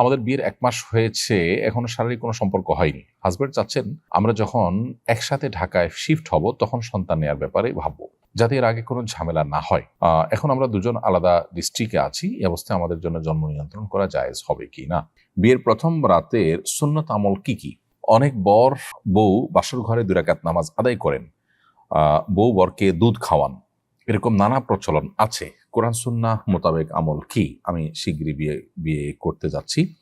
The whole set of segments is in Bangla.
আমাদের বিয়ের এক মাস হয়েছে, এখনও শারীরিক কোনো সম্পর্ক হয়নি। হাজব্যান্ড চাচ্ছেন, আমরা যখন একসাথে ঢাকায় শিফট হব, তখন সন্তান নেওয়ার ব্যাপারে ভাববো, যাতে এর আগে কোনো ঝামেলা না হয়। এখন আমরা দুজন আলাদা ডিস্ট্রিক্টে আছি, এই অবস্থায় আমাদের জন্য জন্ম নিয়ন্ত্রণ করা জায়েজ হবে কি না? বিয়ের প্রথম রাতের সুন্নত আমল কি কি? অনেক বর, বউ বাসর ঘরে দুরাকাত নামাজ আদায় করেন। বউ বরকে দুধ খাওয়ান। এরকম নানা প্রচলন আছে। কোরআন সুন্না মোতাবেক আমল কি? আমি শীঘ্রই বিয়ে বিয়ে করতে যাচ্ছি।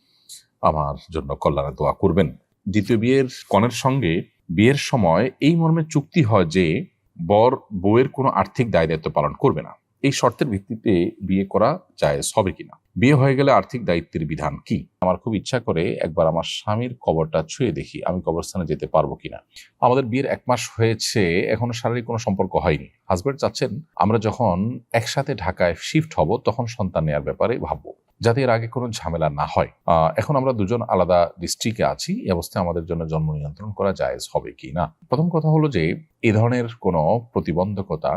আমার জন্য কল্যাণে দোয়া করবেন। দ্বিতীয় বিয়ের কনের সঙ্গে বিয়ের সময় এই মর্মে চুক্তি হয় যে, বর বউয়ের কোনো আর্থিক দায় দায়িত্ব পালন করবে না। এই শর্তের ভিত্তিতে বিয়ে করা জায়েজ হবে কিনা? বিয়ে হয়ে গেলে আর্থিক দায়িত্বের বিধান কি? আমার খুব ইচ্ছা করে একবার আমার স্বামীর কবরটা ছুঁয়ে দেখি, আমি কবরস্থানে যেতে পারব কিনা। আমাদের বিয়ের এক মাস হয়েছে, এখনও শারীরিক কোনো সম্পর্ক হয়নি। হাজব্যান্ড চাচ্ছেন, আমরা যখন একসাথে ঢাকায় শিফট হব, তখন সন্তান নেওয়ার ব্যাপারে ভাববো, যাতে এর আগে কোনো ঝামেলা না হয়। এখন আমরা দুজন আলাদা ডিস্ট্রিক্টে আছি এই অবস্থায় আমাদের জন্য জন্ম নিয়ন্ত্রণ করা জায়েজ হবে কি না প্রথম কথা হলো যে, এ ধরনের কোনো প্রতিবন্ধকতা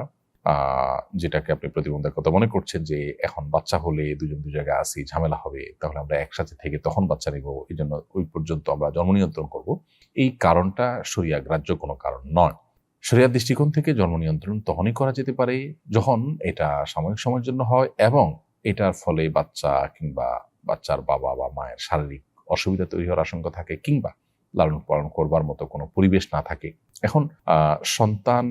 যেটাকে আপনি প্রতিবন্ধকতা মনে করছেন যে এখন বাচ্চা হলে দুজন দু জায়গায় আসি ঝামেলা হবে, তাহলে আমরা একসাথে থেকে তখন বাচ্চা নেব এই জন্য ওই পর্যন্ত আমরা জন্ম নিয়ন্ত্রণ করব। এই কারণটা সরিয়া গ্রাহ্য কোনো কারণ নয়। শরিয়ার দৃষ্টিকোণ থেকে জন্ম নিয়ন্ত্রণ তখনই করা যেতে পারে যখন এটা সাময়িক সময়ের জন্য হয় এবং এটার ফলে বাচ্চা কিংবা বাচ্চার বাবা বা মায়ের শারীরিক অসুবিধা তৈরি হওয়ার আশঙ্কা থাকে কিংবা লালন পালন করবার মতো কোনো পরিবেশ না থাকে। এখন সন্তান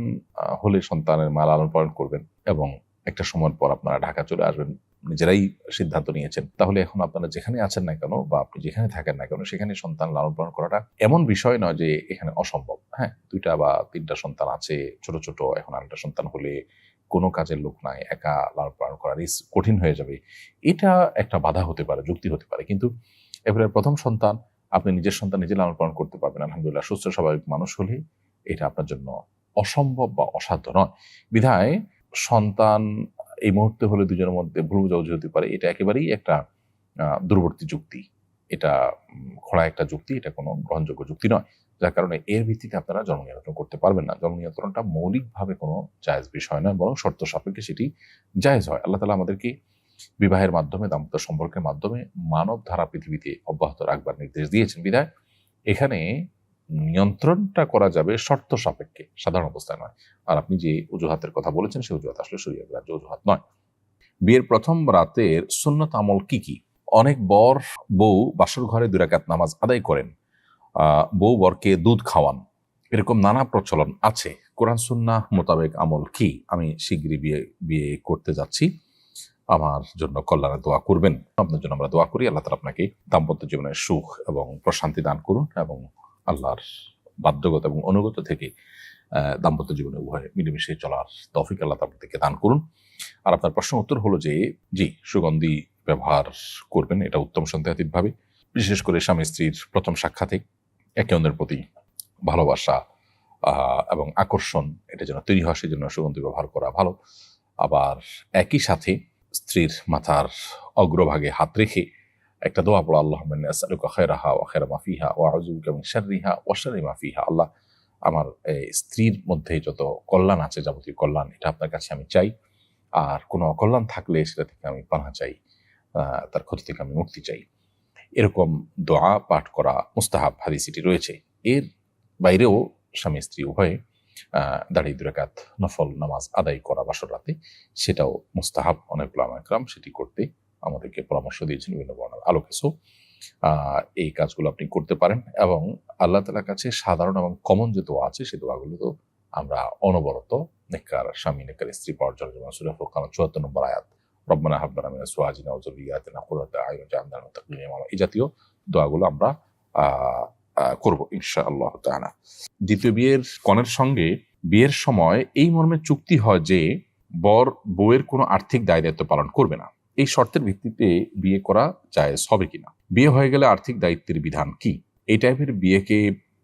হলে সন্তানের মা লালন পালন করবেন এবং একটা সময় পর আপনারা ঢাকা চলে আসবেন, নিজেরাই সিদ্ধান্ত নিয়েছেন। তাহলে এখন আপনারা যেখানে আছেন না কেন বা আপনি যেখানে থাকেন না কেন, সেখানে সন্তান লালন পালন করাটা এমন বিষয় নয় যে এখানে অসম্ভব। হ্যাঁ দুইটা বা তিনটা সন্তান আছে, ছোট ছোট, এখন আরেকটা সন্তান হলে কোনো কাজের লোক নাই, একা লালন পালন করা রিস্ক কঠিন হয়ে যাবে। এটা একটা বাধা হতে পারে, যুক্তি হতে পারে। কিন্তু এবারে প্রথম সন্তান আপনি নিজের সন্তান নিজে লালন পালন করতে পারবেন, আলহামদুলিল্লাহ। সুস্থ, স্বাভাবিক মানুষ হলে এটা আপনার জন্য অসম্ভব বা অসাধ্য নয়। বিধায় সন্তান এই মুহূর্তে হলে দুজনের মধ্যে ভুল বোঝাবুঝি হতে পারে, এটা একেবারেই একটা দূরবর্তী যুক্তি। এটা খোলা একটা যুক্তি, এটা কোনো গ্রহণযোগ্য যুক্তি নয়। যার কারণে এর ভিত্তিতে আপনারা জন্ম নিয়ন্ত্রণ করতে পারবেন না। জন্ম নিয়ন্ত্রণটা মৌলিকভাবে কোনো জায়েজ বিষয় নয়, বরং শর্ত সাপেক্ষে সেটি জায়েজ হয়। আল্লাহ তালা আমাদেরকে বিবাহের মাধ্যমে, দাম্পত্য সম্পর্কের মাধ্যমে মানব ধারা পৃথিবীতে অব্যাহত রাখবার নির্দেশ দিয়েছেন বিধায়। এখানে নিয়ন্ত্রণটা করা যাবে শর্ত সাপেক্ষে, সাধারণ অবস্থায় নয়। আর আপনি যে অজুহাতের কথা বলেছেন সেই অজুহাত আসলে সরিয়া গ্রাহ্য অজুহাত নয়। বিয়ের প্রথম রাতের সুন্নত আমল কি কি? অনেক বর বউ বাসর ঘরে দুরাকাত নামাজ আদায় করেন। বউ বরকে দুধ খাওয়ান। এরকম নানা প্রচলন আছে। কোরআন সুন্না মোতাবেক আমল কি? আমি শীঘ্রই বিয়ে বিয়ে করতে যাচ্ছি। আমার জন্য কল্যাণে দোয়া করবেন। আপনার জন্য আমরা দোয়া করি, আল্লাহ তালা আপনাকে দাম্পত্য জীবনের সুখ এবং প্রশান্তি দান করুন এবং আল্লাহর বাধ্যগত এবং অনুগত থেকে দাম্পত্য জীবনে উভয় মিলেমিশে চলার তফিক আল্লাহ তালা থেকে দান করুন। আর আপনার প্রশ্ন উত্তর হলো যে, জি, সুগন্ধি ব্যবহার করবেন, এটা উত্তম সন্দেহাতীতভাবে। বিশেষ করে স্বামী স্ত্রীর প্রথম সাক্ষাতে একে অন্যের প্রতি ভালোবাসা এবং আকর্ষণ, এটা যেন তৈরি হয় সেই জন্য সুগন্ধি ব্যবহার করা ভালো। আবার একই সাথে স্ত্রীর মাথার অগ্রভাগে হাত রেখে একটা দোয়া পড়া, আল্লাহ খেরাহা ও খেরা মাফিহা ও আজুবিকা এবং শারিহা ও শারি মাফিহা আল্লাহ, আমার স্ত্রীর মধ্যে যত কল্যাণ আছে যাবতীয় কল্যাণ, এটা আপনার কাছে আমি চাই। আর কোনো অকল্যাণ থাকলে সেটা থেকে আমি পানা চাই তার ক্ষতি থেকে আমি মুক্তি চাই। এরকম দোয়া পাঠ করা মুস্তাহাব হাদিসিটি রয়েছে। এর বাইরেও স্বামী স্ত্রী উভয়ে দাঁড়িয়ে দুরাকাত নফল নামাজ আদায় করা বাসর রাতে সেটাও মুস্তাহাব অনেক একরাম সেটি করতে আমাদেরকে পরামর্শ দিয়েছেন বিভিন্ন বর্ণার আলোকে। সো আহ, এই কাজগুলো আপনি করতে পারেন এবং আল্লাহ তালার কাছে সাধারণ এবং কমন যে দোয়া আছে সেই দোয়াগুলো তো আমরা অনবরত নেককার স্বামী নেককার স্ত্রী পাওয়ার জন্য যেমন চুয়াত্তর নম্বর আয়াত রব্বানা হাব্বানা মিনা সুয়াজিনা যুররিয়াতিনা কুররাতা আয়ুন এই জাতীয় দোয়াগুলো আমরা করব ইনশাআল্লাহ তাআলা। দ্বিতীয় বিয়ের কনের সঙ্গে বিয়ের সময় এই মর্মে চুক্তি হয় যে বর বউয়ের কোনো আর্থিক দায় দায়িত্ব পালন করবে না। এই শর্তের ভিত্তিতে বিয়ে করা জায়েজ হবে কিনা? বিয়ে হয়ে গেলে আর্থিক দায়িত্বের বিধান কি? এই টাইপের বিয়েকে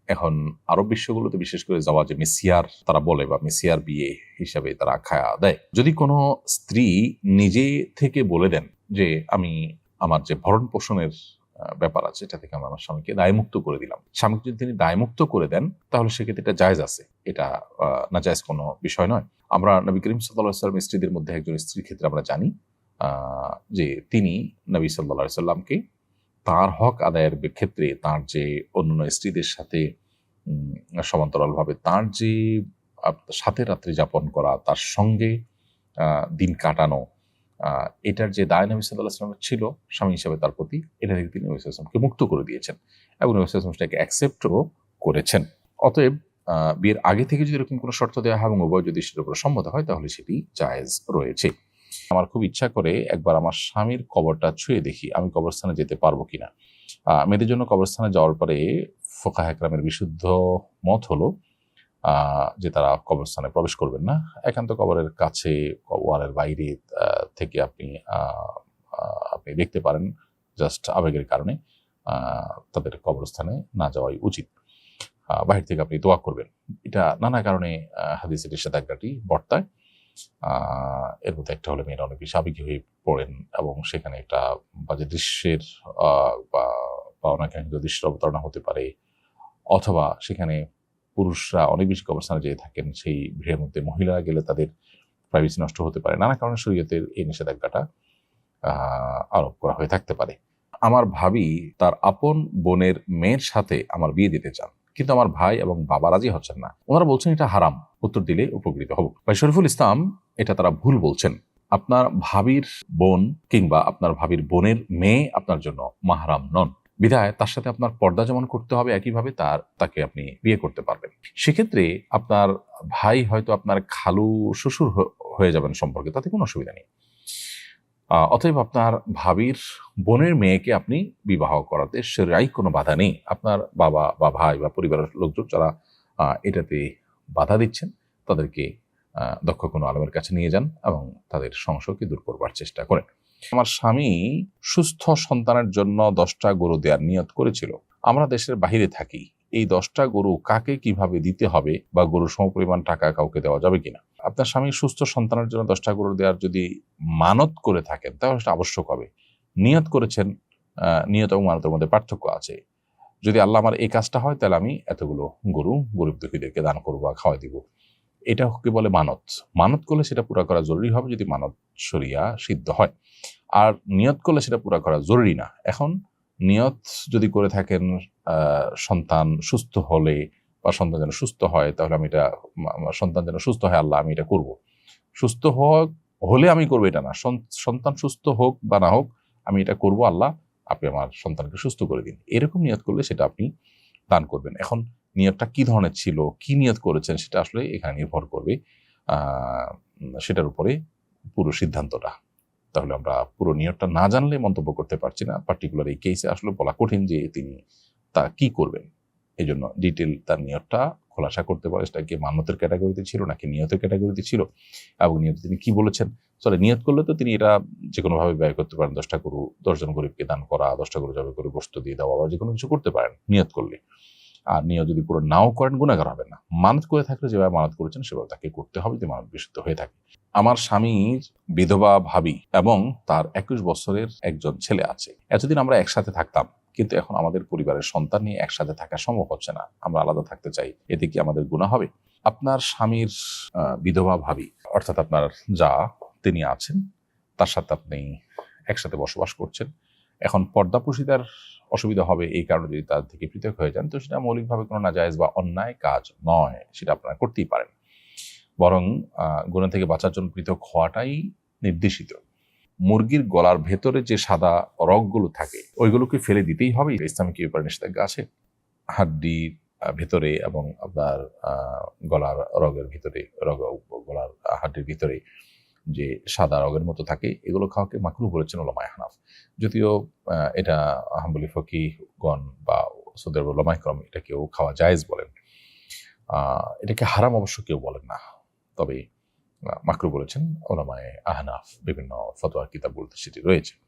এখন আরব বিশ্বগুলোতে বিশেষ করে যাওয়া যে মেসিয়ার তারা বলে বা মেসিয়ার বিয়ে হিসাবে তারা খায়া দেয়। যদি কোনো স্ত্রী নিজে থেকে বলে দেন যে, আমি আমার যে ভরণ পোষণের ব্যাপার আছে, এটা থেকে আমি আমার স্বামীকে দায়মুক্ত করে দিলাম। স্বামীকে যদি তিনি দায়মুক্ত করে দেন, তাহলে সেক্ষেত্রে এটা জায়জ আছে। এটা না জায়জ কোনো বিষয় নয়। আমরা নবী করিম সাল্লাম স্ত্রীদের মধ্যে একজন স্ত্রীর ক্ষেত্রে আমরা জানি যে তিনি নবী সাল্লাহ সাল্লামকে তার হক আদায়ের ক্ষেত্রে তার যে অন্যান্য স্ত্রীদের সাথে সমান্তরালভাবে তার যে সাথে রাত্রি যাপন করা, তার সঙ্গে দিন কাটানো এটার যে দায় নবী সাল্লাহ আসলামের ছিল, স্বামী হিসেবে তার প্রতি, এটা থেকে তিনি নবী আসলামকে মুক্ত করে দিয়েছেন এবং নবী আসলাম সেটাকে অ্যাকসেপ্টও করেছেন। অতএব বিয়ের আগে থেকে যদি এরকম কোনো শর্ত দেওয়া হয় এবং উভয় যদি সেটার উপর সম্মত হয়, তাহলে সেটি জায়েজ রয়েছে। আমার খুব ইচ্ছা করে একবার আমার স্বামীর কবরটা ছুঁয়ে দেখি, আমি কবরস্থানে যেতে পারব কিনা। মেয়েদের জন্য কবরস্থানে যাওয়ার পরে ফোকা একরামের বিশুদ্ধ মত হলো যে তারা কবরস্থানে প্রবেশ করবেন না একান্ত কবরের কাছে ওয়ালের বাইরে থেকে আপনি আপনি দেখতে পারেন জাস্ট আবেগের কারণে তাদের কবরস্থানে না যাওয়াই উচিত। বাহির থেকে আপনি দোয়া করবেন। এটা নানা কারণে আহ, হাদিসের নিষেধাজ্ঞাটি বর্তায়। এর মধ্যে একটা হলে মেয়েরা অনেক বেশি আবেগী হয়ে পড়েন এবং সেখানে একটা বাজে দৃশ্যের বা অনাকাঙ্ক্ষিত দৃশ্যের অবতারণা হতে পারে। অথবা সেখানে পুরুষরা অনেক বেশি কবরস্থানে যেয়ে থাকেন, সেই ভিড়ের মধ্যে মহিলারা গেলে তাদের প্রাইভেসি নষ্ট হতে পারে। নানা কারণে শরীয়তের এই নিষেধাজ্ঞাটা আরোপ করা হয়ে থাকতে পারে। আমার ভাবি তার আপন বোনের মেয়ের সাথে আমার বিয়ে দিতে চান, কিন্তু আমার ভাই এবং বাবা রাজি হচ্ছেন না। ওনারা বলছেন, এটা হারাম। উত্তর দিলে উপকৃত হব। ভাই শরীফুল ইসলাম এটা তারা ভুল বলছেন। আপনার ভাবির বোন কিংবা আপনার ভাবির বোনের মেয়ে আপনার জন্য মাহারাম নন। বিধায় তার সাথে আপনার পর্দা যেমন করতে হবে, একইভাবে তার, তাকে আপনি বিয়ে করতে পারবেন। সেক্ষেত্রে আপনার ভাই হয়তো আপনার খালু শ্বশুর হয়ে যাবেন সম্পর্কে, তাতে কোনো অসুবিধা নেই। অতএব আপনার ভাবির বোনের মেয়েকে আপনি বিবাহ করাতে সেরাই কোনো বাধা নেই। আপনার বাবা বা ভাই বা পরিবারের লোকজন যারা এটাতে বাধা দিচ্ছেন, তাদেরকে দক্ষ কোনো আলমের কাছে নিয়ে যান এবং তাদের সংশয়কে দূর করবার চেষ্টা করেন। আমার স্বামী সুস্থ সন্তানের জন্য দশটা গরু দেওয়ার নিয়ত করেছিল। আমরা দেশের বাইরে থাকি। এই দশটা গরু কাকে কীভাবে দিতে হবে বা গরুর সমপরিমাণ টাকা কাউকে দেওয়া যাবে কিনা? আপনার স্বামী সুস্থ সন্তানের জন্য দশটা গরু দেওয়ার যদি মানত করে থাকেন, তাহলে সেটা আবশ্যক হবে। নিয়ত করেছেন নিয়ত এবং মানতের মধ্যে পার্থক্য আছে। যদি আল্লাহ আমার এই কাজটা হয়, তাহলে আমি এতগুলো গরু গরিব দুঃখীদেরকে দান করব বা খাওয়াই দিব। এটা কি বলে মানত। মানত করলে সেটা পুরা করা জরুরি হবে যদি মানত সরিয়া সিদ্ধ হয়। আর নিয়ত করলে সেটা পুরা করা জরুরি না। এখন নিয়ত যদি করে থাকেন সন্তান সুস্থ হলে বা সন্তান যেন সুস্থ হয়, তাহলে আমি এটা সন্তান যেন সুস্থ হয়, আল্লাহ আমি এটা করব। সুস্থ হোক হলে আমি করব এটা না। সন- সন্তান সুস্থ হোক বা না হোক, আমি এটা করব, আল্লাহ আপনি আমার সন্তানকে সুস্থ করে দিন। এরকম নিয়ত করলে সেটা আপনি দান করবেন। এখন নিয়তটা কি ধরনের ছিল, কি নিয়ত করেছেন সেটা আসলে এখানে নির্ভর করবে সেটার উপরে পুরো সিদ্ধান্তটা। তাহলে আমরা পুরো নিয়তটা না জানলে মন্তব্য করতে পারছি না। পার্টিকুলার এই কেসে আসলে বলা কঠিন যে তিনি তা কি করবেন। এই জন্য ডিটেল তার নিয়তটা খোলাসা করতে পারে, সেটা কি মান্যতের ক্যাটাগরিতে ছিল নাকি নিয়তের ক্যাটাগরিতে ছিল এবং নিয়ত তিনি কি বলেছেন। চলে নিয়ত করলে তো তিনি এটা যে কোনোভাবে ব্যয় করতে পারেন। দশটা গরু, দশজন গরিবকে দান করা, দশটা গরু জবে করে বস্তু দিয়ে দেওয়া বা যে কোনো কিছু করতে পারেন নিয়ত করলে। আর নিয়ত যদি পুরো নাও করেন, গুণাগার হবে না। মানত করে থাকলে যেভাবে মানত করেছেন, সেভাবে তাকে করতে হবে যে মানত বিশুদ্ধ হয়ে থাকে। আমার স্বামীর বিধবা ভাবি এবং তার একুশ বছরের একজন ছেলে আছে। এতদিন আমরা একসাথে থাকতাম, কিন্তু এখন আমাদের পরিবারের সন্তান নিয়ে একসাথে থাকা সম্ভব হচ্ছে না। আমরা আলাদা থাকতে চাই। এতে কি আমাদের গুণা হবে? আপনার স্বামীর বিধবা ভাবি, অর্থাৎ আপনার যা তিনি আছেন, তার সাথে আপনি একসাথে বসবাস করছেন। এখন পর্দাপুষিতার অসুবিধা হবে এই কারণে যদি তার থেকে পৃথক হয়ে যান, তো সেটা মৌলিকভাবে কোনো নাজায়েজ বা অন্যায় কাজ নয়, সেটা আপনারা করতেই পারেন। বরং গুণা থেকে বাঁচার জন্য পৃথক হওয়াটাই নির্দেশিত। মুরগির গলার ভেতরে যে সাদা রগগুলো থাকে, ওইগুলোকে ফেলে দিতেই হবে ইসলামিক ব্যাপারে নিষেধাজ্ঞা আছে? হাড্ডির ভেতরে এবং আপনার গলার রগের ভিতরে, রগ, গলার হাড্ডির ভিতরে যে সাদা রঙের মতো থাকে, এগুলো খাওয়াকে মাকরু বলেছেন ওলামায় হানাফ। যদিও এটা হাম্বলি ফকিগণ বা সৌদের ওলামায় ক্রম এটা কেউ খাওয়া জায়েজ বলেন। এটাকে হারাম অবশ্য কেউ বলেন না। তবে মাকরু বলেছেন ওলামায় আহনাফ বিভিন্ন ফতোয়ার কিতাব বলতে সেটি রয়েছে।